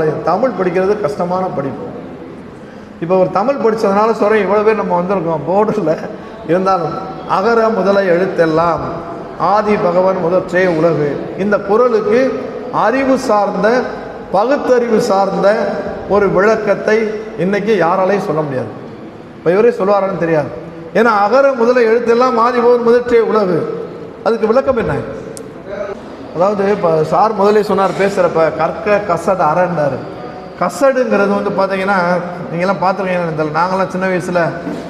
தமிழ் படிக்கிறது கஷ்டமான படிப்பு. இப்போ ஒரு தமிழ் படித்ததுனால சொல்கிறேன் இவ்வளோ பேர் நம்ம வந்திருக்கோம் போர்டில் இருந்தாலும் அகர முதல எழுத்தெல்லாம் ஆதி பகவான் முதற்றே உலகு. இந்த குரலுக்கு அறிவு சார்ந்த பகுத்தறிவு சார்ந்த ஒரு விளக்கத்தை இன்னைக்கு யாராலையும் சொல்ல முடியாது. இப்போ இவரே சொல்லுவாரான்னு தெரியாது. ஏன்னா அகர முதல எழுத்தெல்லாம் ஆதி பகவான் முதற்றே உலகு. அதுக்கு விளக்கம் என்ன? அதாவது இப்போ சார் முதலே சொன்னார் பேசுகிறப்ப கற்க கசடு அறன்றார். கசடுங்கிறது வந்து பார்த்தீங்கன்னா நீங்கள்லாம் பார்த்துருக்கீங்க இந்த நாங்களாம் சின்ன வயசில்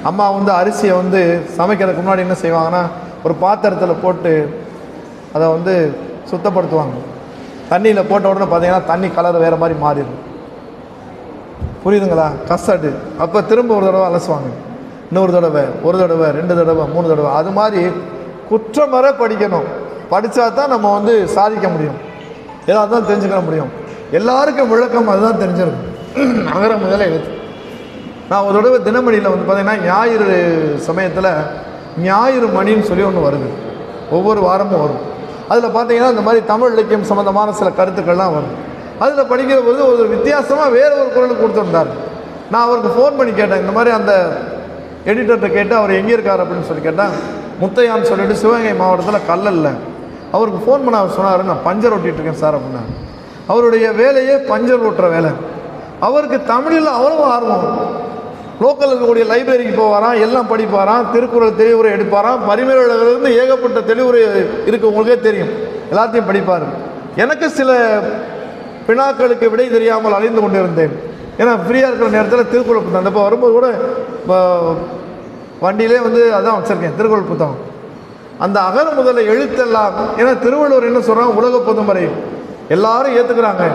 அம்மா வந்து அரிசியை வந்து சமைக்கிறதுக்கு முன்னாடி என்ன செய்வாங்கன்னா ஒரு பாத்திரத்தில் போட்டு அதை வந்து சுத்தப்படுத்துவாங்க. தண்ணியில் போட்ட உடனே பார்த்தீங்கன்னா தண்ணி கலர் வேறு மாதிரி மாறிடும். புரியுதுங்களா? கசடு. அப்போ திரும்ப ஒரு தடவை அலசுவாங்க. இன்னொரு தடவை ஒரு தடவை ரெண்டு தடவை மூணு தடவை அது மாதிரி குற்றமர படிக்கணும். படித்தா தான் நம்ம வந்து சாதிக்க முடியும். ஏதாவது தான் தெரிஞ்சுக்க முடியும். எல்லாருக்கும் விளக்கம் அதுதான் தெரிஞ்சிருக்கும். அகர முதல்ல எழுத்து. நான் ஒரு தடவை தினமணியில் வந்து பார்த்தீங்கன்னா ஞாயிறு சமயத்தில் ஞாயிறு மணின்னு சொல்லி ஒன்று வருது. ஒவ்வொரு வாரமும் வரும். அதில் பார்த்தீங்கன்னா இந்த மாதிரி தமிழ் இலக்கியம் சம்மந்தமான சில கருத்துக்கள்லாம் வரும். அதில் படிக்கிற போது ஒரு வித்தியாசமாக வேறு ஒரு குரல் கொடுத்துருந்தார் நான் அவருக்கு ஃபோன் பண்ணி கேட்டேன் இந்த மாதிரி அந்த எடிட்டர்கிட்ட கேட்டு அவர் எங்கே இருக்கார் அப்படின்னு சொல்லி கேட்டேன் முத்தையான்னு சொல்லிட்டு சிவகங்கை மாவட்டத்தில் கல்லல்ல. அவருக்கு ஃபோன் பண்ண அவர் சொன்னார் நான் பஞ்சர் ஓட்டிகிட்டு இருக்கேன் சார் அப்படின்னா. அவருடைய வேலையே பஞ்சர் ஓட்டுற வேலை. அவருக்கு தமிழில் அவ்வளோ ஆர்வம். லோக்கலில் இருக்கக்கூடிய லைப்ரரிக்கு போவாராம் எல்லாம் படிப்பாராம் திருக்குறள் தெளிவுரை எடுப்பாராம். பரிமேலிருந்து ஏகப்பட்ட தெளிவுரை இருக்கு உங்களுக்கே தெரியும். எல்லாத்தையும் படிப்பார். எனக்கு சில பினாக்களுக்கு விடை தெரியாமல் அழிந்து கொண்டிருந்தேன். ஏன்னா ஃப்ரீயாக இருக்கிற நேரத்தில் திருக்குறள் புத்தகம். அந்த இப்போ வரும்போது கூட வ- வண்டியிலே வந்து அதான் வச்சுருக்கேன் திருக்குறள் புத்தகம். அந்த அகர முதல எழுத்தெல்லாம் ஏன்னா திருவள்ளுவர் என்ன சொல்கிறான் உலக பொதுமறை. எல்லாரும் ஏற்றுக்கிறாங்க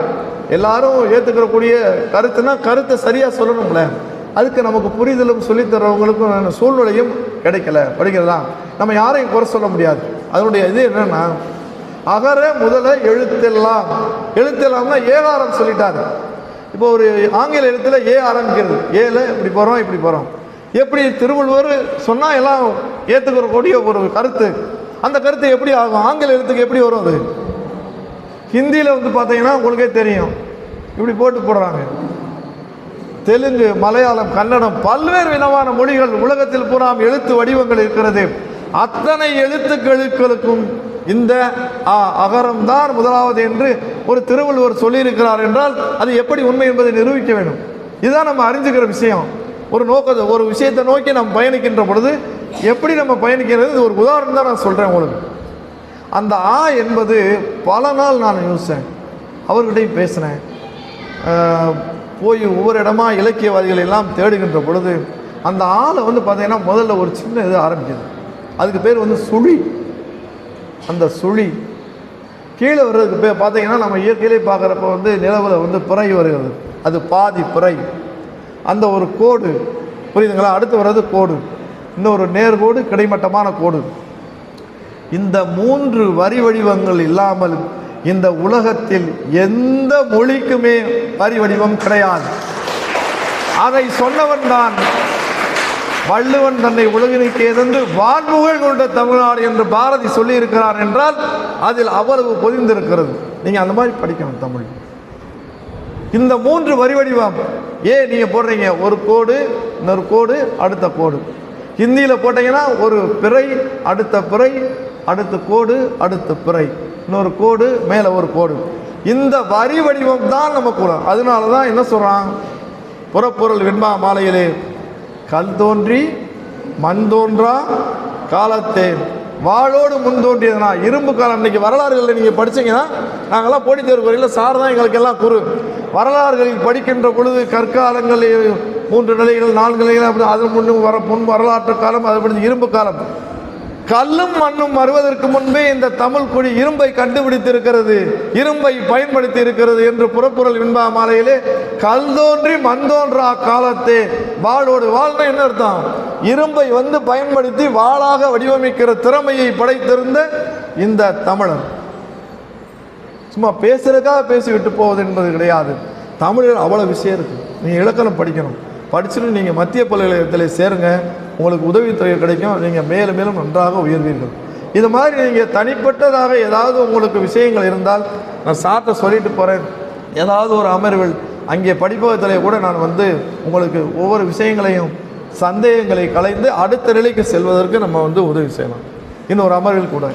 எல்லாரும் ஏற்றுக்கிறக்கூடிய கருத்துனா கருத்தை சரியாக சொல்லணும்ல. அதுக்கு நமக்கு புரிதலும் சொல்லித்தரவங்களுக்கும் சூழ்நிலையும் கிடைக்கல. படிக்கிறதா நம்ம யாரையும் குறை சொல்ல முடியாது. அதனுடைய இது என்னன்னா அகர முதல எழுத்தெல்லாம் எழுத்தெல்லாம்னா ஏகாரம் சொல்லிட்டாரு. இப்போ ஒரு ஆங்கில எழுத்துல ஏ ஆரம்பிக்கிறது ஏல இப்படி போகிறோம் இப்படி போகிறோம் எப்படி திருவள்ளுவர் சொன்னால் எல்லாம் ஏற்றுக்கக்கூடிய ஒரு கருத்து. அந்த கருத்து எப்படி ஆகும்? ஆங்கில எழுத்துக்கு எப்படி வரும் அது? ஹிந்தியில் வந்து பார்த்தீங்கன்னா உங்களுக்கே தெரியும். இப்படி போட்டு போடுறாங்க. தெலுங்கு மலையாளம் கன்னடம் பல்வேறு விதமான மொழிகள் உலகத்தில் பூராம் எழுத்து வடிவங்கள் இருக்கிறது. அத்தனை எழுத்துக்களுக்கும் இந்த அகரம் அகரம்தான் முதலாவது என்று ஒரு திருவள்ளுவர் சொல்லியிருக்கிறார் என்றால் அது எப்படி உண்மை என்பதை நிரூபிக்க வேண்டும். இதுதான் நம்ம அறிஞ்சுக்கிற விஷயம். ஒரு நோக்கத்தை ஒரு விஷயத்தை நோக்கி நாம் பயணிக்கின்ற பொழுது எப்படி நம்ம பயணிக்கிறது? இது ஒரு உதாரணம் தான் நான் சொல்கிறேன் உங்களுக்கு. அந்த ஆ என்பது பல நாள் நான் யோசித்தேன் அவர்கிட்டையும் பேசினேன். போய் ஒவ்வொரு இடமா இலக்கியவாதிகள் எல்லாம் தேடுகின்ற பொழுது அந்த ஆளை வந்து பார்த்தீங்கன்னா முதல்ல ஒரு சின்ன இது ஆரம்பிக்குது. அதுக்கு பேர் வந்து சுழி. அந்த சுழி கீழே வர்றதுக்கு பேர் பார்த்தீங்கன்னா நம்ம இயற்கையிலே பார்க்குறப்ப வந்து நிலவில் வந்து பிறை வருகிறது. அது பாதி பிறை. அந்த ஒரு கோடு. புரியுதுங்களா? அடுத்து வர்றது கோடு. இன்னொரு நேர்கோடு கிடைமட்டமான கோடு. இந்த மூன்று வரி வடிவங்கள் இல்லாமல் இந்த உலகத்தில் எந்த மொழிக்குமே வரி வடிவம் கிடையாது. அதை சொன்னவன் தான் வள்ளுவன் தன்னை உலகினுக்கு எதென்று வான்முகழ் கொண்ட தமிழ்நாடு என்று பாரதி சொல்லியிருக்கிறார் என்றால் அதில் அவ்வளவு பொதிந்திருக்கிறது. நீங்கள் அந்த மாதிரி படிக்கணும் தமிழ். இந்த மூன்று வரி வடிவம் ஏன் நீங்கள் போடுறீங்க? ஒரு கோடு இன்னொரு கோடு அடுத்த கோடு. ஹிந்தியில் போட்டிங்கன்னா ஒரு பிறை அடுத்த பிறை அடுத்த கோடு அடுத்த பிறை. இன்னொரு கோடு மேலே ஒரு கோடு. இந்த வரி வடிவம் தான் நம்ம கூட அதனால தான் என்ன சொல்கிறான் புறப்பொருள் வெண்பா மாலையிலே கல் தோன்றி மண் தோன்றா காலத்தே. வாளோடு முன் தோன்றியதுனா இரும்பு காலம். இன்னைக்கு வரலாறுகளில் நீங்கள் படிச்சீங்கன்னா நாங்கள்லாம் போட்டித் தேர்வு வரையில் சார் தான் எங்களுக்கு எல்லாம் குரு. வரலாறுகளில் படிக்கின்ற பொழுது கற்காலங்கள் மூன்று நிலைகள் நான்கு நிலைகள் அப்படி அதன் முன்னும் வர முன் வரலாற்று காலம் அது படித்து இரும்பு காலம். கல்லும் மண்ணும் வருவதற்கு முன்பே இந்த தமிழ் குடி இரும்பை கண்டுபிடித்திருக்கிறது இரும்பை பயன்படுத்தி இருக்கிறது என்று புறப்புறல் விண்பா மாலையிலே கல் தோன்றி மண் தோன்றா காலத்தே வாளோடு வாழ்னா என்ன அர்த்தம்? இரும்பை வந்து பயன்படுத்தி வாளாக வடிவமைக்கிற திறமையை படைத்திருந்த இந்த தமிழர். சும்மா பேசுறதுக்காக பேசிவிட்டு போவது என்பது கிடையாது. தமிழில் அவ்வளோ விஷயம் இருக்குது நீங்கள் இலக்கணம் படிக்கணும். படிச்சுட்டு நீங்கள் மத்திய பல்கலைக்கழகத்தில் சேருங்க. உங்களுக்கு உதவித்தொகை கிடைக்கும். நீங்கள் மேலும் மேலும் நன்றாக உயர்வீர்கள். இது மாதிரி நீங்கள் தனிப்பட்டதாக ஏதாவது உங்களுக்கு விஷயங்கள் இருந்தால் நான் சார்ட்ட சொல்லிட்டு போகிறேன் ஏதாவது ஒரு அமர்வில் அங்கே படிப்பகத்தில் கூட நான் வந்து உங்களுக்கு ஒவ்வொரு விஷயங்களையும் சந்தேகங்களை கலைந்து அடுத்த நிலைக்கு செல்வதற்கு நம்ம வந்து உதவி செய்யலாம். இன்னொரு அமர்வில் கூட.